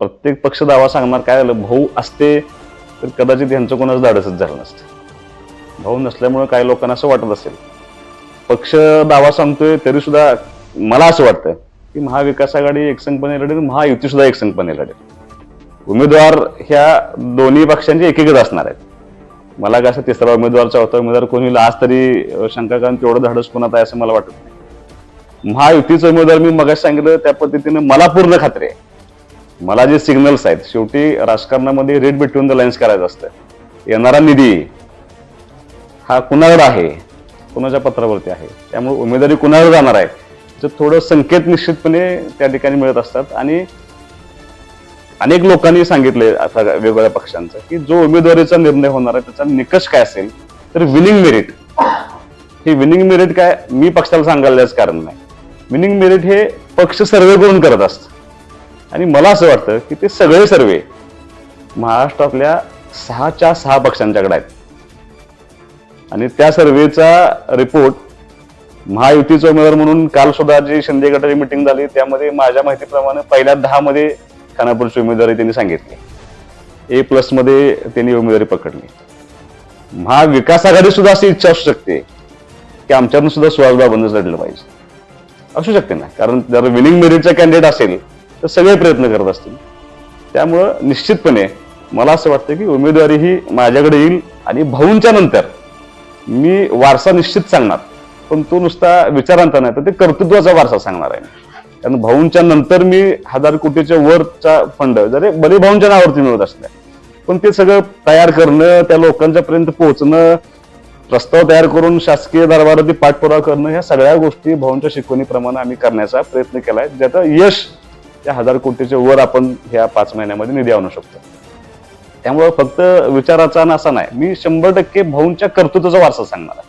प्रत्येक पक्ष दावा सांगणार काय झालं? भाऊ असते तर कदाचित यांचं कोणाचं धाडसच झालं नसतं. भाऊ नसल्यामुळे काही लोकांना असं वाटत असेल. पक्ष दावा सांगतोय तरी सुद्धा मला असं वाटतं की महाविकास आघाडी एकसंघपणे लढेल महायुती सुद्धा एकसंघपणे लढेल. उमेदवार ह्या दोन्ही पक्षांचे एकेकच असणार आहेत. मला काय असं तिसरा उमेदवार चौथा उमेदवार कोणी होईल आज तरी शंकाकांत तेवढं धाडस कोणात आहे असं मला वाटत नाही. महायुतीचा उमेदवार मी मगाशी सांगितलं त्या पद्धतीने मला पूर्ण खात्री आहे. मला जे सिग्नल्स आहेत शेवटी राजकारणामध्ये रेड बिटवीन द लाईन्स करायचं असतं येणारा निधी हा कुणाकडे आहे? कुणाच्या पत्रावरती आहे? त्यामुळे उमेदवारी कुणावर जाणार आहे तर थोडं संकेत निश्चितपणे त्या ठिकाणी मिळत असतात. आणि अनेक लोकांनी सांगितले आता वेगवेगळ्या पक्षांचं की जो उमेदवारीचा निर्णय होणार आहे त्याचा निकष काय असेल तर विनिंग मेरिट हे विनिंग मेरिट काय? मी पक्षाला सांगायलाच कारण नाही. विनिंग मेरिट हे पक्ष सर्वे करून करत असतं. आणि मला असं वाटतं की ते सगळे सर्वे महाराष्ट्रातल्या सहाच्या सहा पक्षांच्याकडे आहेत. आणि त्या सर्वेचा रिपोर्ट महायुतीचा उमेदवार म्हणून काल सुद्धा जी शिंदे गटाची मिटिंग झाली त्यामध्ये माझ्या माहितीप्रमाणे पहिल्या दहा मध्ये खानापूरची उमेदवारी त्यांनी सांगितली. ए प्लसमध्ये त्यांनी उमेदवारी पकडली. महाविकास आघाडी सुद्धा अशी इच्छा असू शकते की आमच्यातून सुद्धा सुहासबाबंदच लढलं पाहिजे. असू शकते ना कारण जर विनिंग मेरिटचा कॅन्डिडेट असेल तर सगळे प्रयत्न करत असतील. त्यामुळं निश्चितपणे मला असं वाटतं की उमेदवारी ही माझ्याकडे येईल आणि भाऊंच्या नंतर मी वारसा निश्चित सांगणार. पण तो नुसता विचारांचा नाही तर ते कर्तृत्वाचा वारसा सांगणार आहे. कारण भाऊंच्या नंतर मी हजार कोटीच्या वरचा फंड जरी बरे भाऊंच्या नावावरती मिळत असल्या पण ते सगळं तयार करणं त्या लोकांच्या पर्यंत पोहोचणं प्रस्ताव तयार करून शासकीय दरबारात पाठपुरावा करणं ह्या सगळ्या गोष्टी भाऊंच्या शिकवणीप्रमाणे आम्ही करण्याचा प्रयत्न केलाय. ज्याचं यश त्या हजार कोटीच्या वर आपण ह्या पाच महिन्यामध्ये निधी आणू शकतो. त्यामुळं फक्त विचाराचा असा नाही. मी शंभर टक्के भाऊंच्या कर्तृत्वाचा वारसा सांगणार आहे.